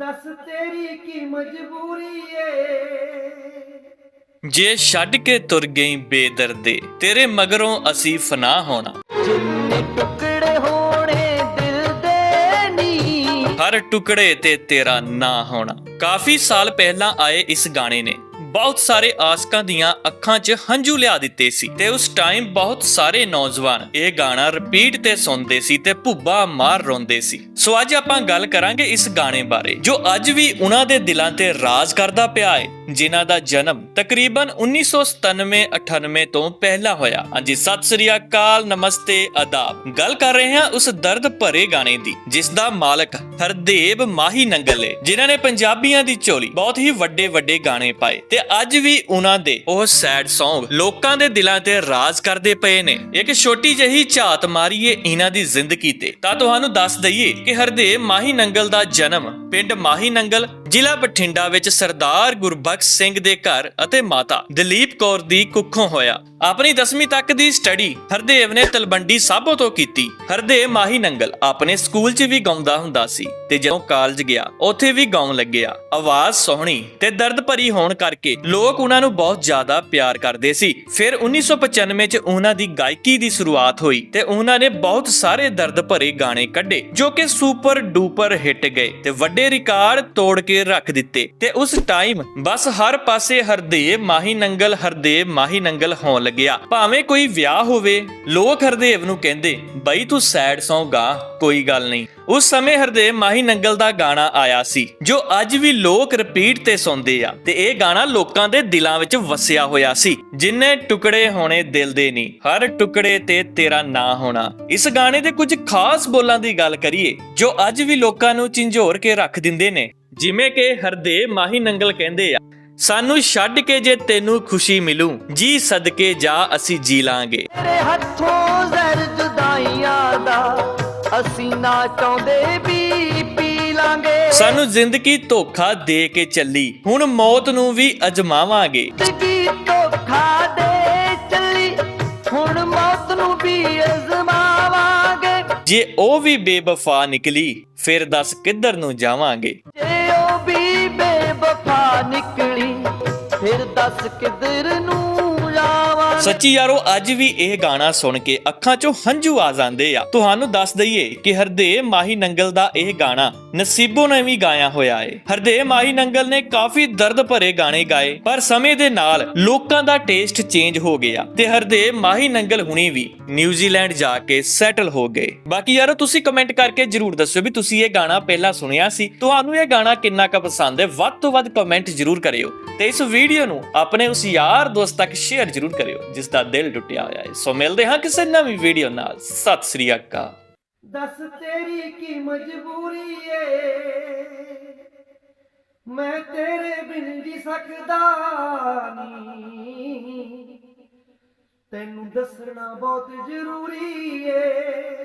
ਦੱਸ ਤੇਰੀ ਕੀ ਮਜਬੂਰੀ ਏ? ਜੇ ਛੱਡ ਕੇ ਤੁਰ ਗਈ ਬੇਦਰਦੇ ਤੇਰੇ ਮਗਰੋਂ ਅਸੀਂ ਫਨਾ ਹੋਣਾ। ਜਿੰਨੇ ਟੁਕੜੇ ਹੋਣੇ ਦਿਲ ਦੇ ਨੀ। ਹਰ ਟੁਕੜੇ ਤੇ ਤੇਰਾ ਨਾਂ ਹੋਣਾ। ਕਾਫੀ ਸਾਲ ਪਹਿਲਾਂ ਆਏ ਇਸ ਗਾਣੇ ਨੇ। ਬਹੁਤ ਸਾਰੇ ਆਸਕਾਂ ਦੀਆਂ ਅੱਖਾਂ 'ਚ ਹੰਝੂ ਲਿਆ ਦਿੱਤੇ ਸੀ ਤੇ ਉਸ ਟਾਈਮ ਬਹੁਤ ਸਾਰੇ ਨੌਜਵਾਨ ਇਹ ਗਾਣਾ ਰਿਪੀਟ ਤੇ ਸੁਣਦੇ ਸੀ ਤੇ ਭੁੱਬਾ ਮਾਰ ਰੋਂਦੇ ਸੀ। ਸੋ ਅੱਜ ਆਪਾਂ ਗੱਲ ਕਰਾਂਗੇ ਇਸ ਗਾਣੇ ਬਾਰੇ, ਜੋ ਅੱਜ ਵੀ ਉਹਨਾਂ ਦੇ ਦਿਲਾਂ ਤੇ ਰਾਜ ਕਰਦਾ ਪਿਆ ਹੈ ਜਿਨ੍ਹਾਂ ਦਾ ਜਨਮ ਤਕਰੀਬਨ 1997-98 ਤੋਂ ਪਹਿਲਾਂ ਹੋਇਆ। ਹਾਂਜੀ, ਸਤਿ ਸ੍ਰੀ ਅਕਾਲ, ਨਮਸਤੇ, ਆਦਾਬ। ਗੱਲ ਕਰ ਰਹੇ ਹਾਂ ਉਸ ਦਰਦ ਭਰੇ ਗਾਣੇ ਦੀ, ਜਿਸ ਦਾ ਮਾਲਕ ਹਰਦੇਵ ਮਾਹੀ ਨੰਗਲ ਹੈ ਜਿਨ੍ਹਾਂ ਨੇ ਪੰਜਾਬੀਆਂ ਦੀ ਝੋਲੀ ਬਹੁਤ ਹੀ ਵੱਡੇ ਵੱਡੇ ਗਾਣੇ ਪਾਏ ਤੇ ਅੱਜ ਵੀ ਉਹਨਾਂ ਦੇ ਉਹ ਸੈਡ Song ਲੋਕਾਂ ਦੇ ਦਿਲਾਂ ਤੇ ਰਾਜ ਕਰਦੇ ਪਏ ਨੇ। ਇੱਕ ਛੋਟੀ ਜਿਹੀ ਝਾਤ ਮਾਰੀਏ ਇਹਨਾਂ ਦੀ ਜ਼ਿੰਦਗੀ ਤੇ। ਤਾਂ ਤੁਹਾਨੂੰ ਦੱਸ ਦਈਏ ਕਿ ਹਰਦੇਵ ਮਾਹੀ ਨੰਗਲ ਦਾ ਜਨਮ ਪਿੰਡ ਮਾਹੀ ਨੰਗਲ ਜ਼ਿਲ੍ਹਾ ਬਠਿੰਡਾ ਵਿੱਚ ਸਰਦਾਰ ਗੁਰਬਖਸ਼ ਸਿੰਘ ਦੇ ਘਰ ਅਤੇ ਮਾਤਾ ਦਲੀਪ ਕੌਰ ਦੀ ਕੁੱਖੋਂ ਹੋਇਆ। ਆਪਣੀ 10ਵੀਂ ਤੱਕ ਦੀ ਸਟੱਡੀ ਹਰਦੇਵ ਨੇ ਤਲਵੰਡੀ ਸਾਬੋ ਤੋਂ ਕੀਤੀ। ਹਰਦੇਵ ਮਾਹੀ ਨੰਗਲ ਆਪਣੇ ਸਕੂਲ 'ਚ ਵੀ ਗਾਉਂਦਾ ਹੁੰਦਾ ਸੀ ਤੇ ਜਦੋਂ ਕਾਲਜ ਗਿਆ, ਉੱਥੇ ਵੀ ਗਾਉਣ ਲੱਗਿਆ। ਆਵਾਜ਼ ਸੋਹਣੀ ਤੇ ਦਰਦ ਭਰੀ ਹੋਣ ਕਰਕੇ ਲੋਕ ਉਹਨਾਂ ਨੂੰ ਬਹੁਤ ਜ਼ਿਆਦਾ ਪਿਆਰ ਕਰਦੇ ਸੀ। ਫਿਰ 1995 'ਚ ਉਹਨਾਂ ਦੀ ਗਾਇਕੀ ਦੀ ਸ਼ੁਰੂਆਤ ਹੋਈ ਤੇ ਉਹਨਾਂ ਨੇ ਬਹੁਤ ਸਾਰੇ ਦਰਦ ਭਰੇ ਗਾਣੇ ਕੱਢੇ, ਜੋ ਕਿ ਸੁਪਰ ਡੂਪਰ ਹਿੱਟ ਗਏ ਤੇ ਵੱਡੇ ਰਿਕਾਰਡ ਤੋੜ ਕੇ ਰੱਖ ਦਿੱਤੇ ਤੇ ਉਸ ਟਾਈਮ ਬਸ ਹਰ ਪਾਸੇ ਹਰਦੇਵ ਮਾਹੀ ਨੰਗਲ ਹਰਦੇਵ ਮਾਹੀ ਨੰਗਲ ਹੋਣ ਲੱਗਿਆ। ਭਾਵੇਂ ਕੋਈ ਵਿਆਹ ਹੋਵੇ, ਲੋਕ ਹਰਦੇਵ ਨੂੰ ਕਹਿੰਦੇ, ਬਈ ਤੂੰ ਸੈਡ Song ਗਾ ਕੋਈ ਗੱਲ ਨਹੀਂ। ਉਸ ਸਮੇਂ ਹਰਦੇਵ ਮਾਹੀ ਨੰਗਲ ਦਾ ਗਾਣਾ ਆਇਆ ਸੀ, ਜੋ ਅੱਜ ਵੀ ਲੋਕ ਰਿਪੀਟ ਤੇ ਸੁਣਦੇ ਆ ਤੇ ਇਹ ਗਾਣਾ ਲੋਕਾਂ ਦੇ ਦਿਲਾਂ ਵਿੱਚ ਵਸਿਆ ਹੋਇਆ ਸੀ, ਜਿੰਨੇ ਟੁਕੜੇ ਹੋਣੇ ਦਿਲ ਦੇ ਨਹੀਂ ਹਰ ਟੁਕੜੇ ਤੇ ਤੇਰਾ ਨਾਂ ਹੋਣਾ। ਇਸ ਗਾਣੇ ਦੇ ਕੁਝ ਖਾਸ ਬੋਲਾਂ ਦੀ ਗੱਲ ਕਰੀਏ, ਜੋ ਅੱਜ ਵੀ ਲੋਕਾਂ ਨੂੰ ਝੰਜੋਰ ਕੇ ਰੱਖ ਦਿੰਦੇ ਨੇ ਜਿਵੇਂ ਕਿ ਹਰਦੇਵ ਮਾਹੀ ਨੰਗਲ ਕਹਿੰਦੇ ਆ ਸਾਨੂੰ ਛੱਡ ਕੇ ਜੇ ਤੈਨੂੰ ਖੁਸ਼ੀ ਮਿਲੂ ਜੀ ਸਦਕੇ ਜਾ ਅਸੀਂ ਜੀ ਲਾਂਗੇ। ਤੇਰੇ ਹੱਥੋਂ ਜ਼ਰ ਜੁਦਾਈਆਂ ਦਾ ਅਸੀਂ ਨਾ ਚਾਹੁੰਦੇ ਵੀ ਪੀ ਲਾਂਗੇ। ਸਾਨੂੰ ਜ਼ਿੰਦਗੀ ਧੋਖਾ ਦੇ ਕੇ ਚੱਲੀ ਹੁਣ ਮੌਤ ਨੂੰ ਵੀ ਅਜਮਾਵਾਂਗੇ। ਜ਼ਿੰਦਗੀ ਧੋਖਾ ਦੇ ਚੱਲੀ ਹੁਣ ਮੌਤ ਨੂੰ ਵੀ ਅਜ਼ਮਾਵਾਂਗੇ। ਜੇ ਉਹ ਵੀ ਬੇਵਫਾ ਨਿਕਲੀ ਫਿਰ ਦੱਸ ਕਿੱਧਰ ਨੂੰ ਜਾਵਾਂਗੇ? ਦੱਸ ਕਿੱਧਰ ਨੂੰ ਸੱਚੀ ਯਾਰੋ, ਅੱਜ ਵੀ ਇਹ ਗਾਣਾ ਸੁਣ ਕੇ ਅੱਖਾਂ 'ਚੋਂ ਹੰਝੂ ਆ ਜਾਂਦੇ ਆ। ਤੁਹਾਨੂੰ ਦੱਸ ਦਈਏ ਕਿ ਹਰਦੇਵ ਮਾਹੀ ਨੰਗਲ ਦਾ ਇਹ ਗਾਣਾ ਨਸੀਬੋ ਨੇ ਵੀ ਗਾਇਆ ਹੋਇਆ ਏ। ਹਰਦੇਵ ਮਾਹੀ ਨੰਗਲ ਨੇ ਕਾਫੀ ਦਰਦ ਭਰੇ ਗਾਣੇ ਗਾਏ, ਪਰ ਸਮੇਂ ਦੇ ਨਾਲ ਲੋਕਾਂ ਦਾ ਟੇਸਟ ਚੇਂਜ ਹੋ ਗਿਆ ਤੇ ਹਰਦੇਵ ਮਾਹੀ ਨੰਗਲ ਹੁਣੀ ਵੀ ਨਿਊਜ਼ੀਲੈਂਡ ਜਾ ਕੇ ਸੈਟਲ ਹੋ ਗਏ। ਬਾਕੀ ਯਾਰੋ, ਤੁਸੀਂ ਕਮੈਂਟ ਕਰਕੇ ਜਰੂਰ ਦੱਸਿਓ ਵੀ ਤੁਸੀਂ ਇਹ ਗਾਣਾ ਪਹਿਲਾਂ ਸੁਣਿਆ ਸੀ। ਤੁਹਾਨੂੰ ਇਹ ਗਾਣਾ ਕਿੰਨਾ ਕੁ ਪਸੰਦ ਹੈ? ਵੱਧ ਤੋਂ ਵੱਧ ਕਮੈਂਟ ਜਰੂਰ ਕਰਿਓ ਤੇ ਇਸ ਵੀਡੀਓ ਨੂੰ ਆਪਣੇ ਉਸ ਯਾਰ ਦੋਸਤ ਤੱਕ ਸ਼ੇਅਰ ਜਰੂਰ ਕਰਿਓ। ਜਿਸ ਦਾ ਦਿਲ ਟੁੱਟਿਆ ਹੋਇਆ ਹੈ। ਸੋ ਮਿਲਦੇ ਹਾਂ ਕਿਸੇ ਨਵੀਂ ਵੀਡੀਓ ਨਾਲ। ਸਤਿ ਸ੍ਰੀ ਅਕਾਲ। ਦੱਸ ਤੇਰੀ ਕੀ ਮਜਬੂਰੀ ਏ? ਮੈਂ ਤੇਰੇ ਬਿਨ ਜੀ ਸਕਦਾ ਨਹੀਂ। ਤੈਨੂੰ ਦੱਸਣਾ ਬਹੁਤ ਜ਼ਰੂਰੀ ਏ।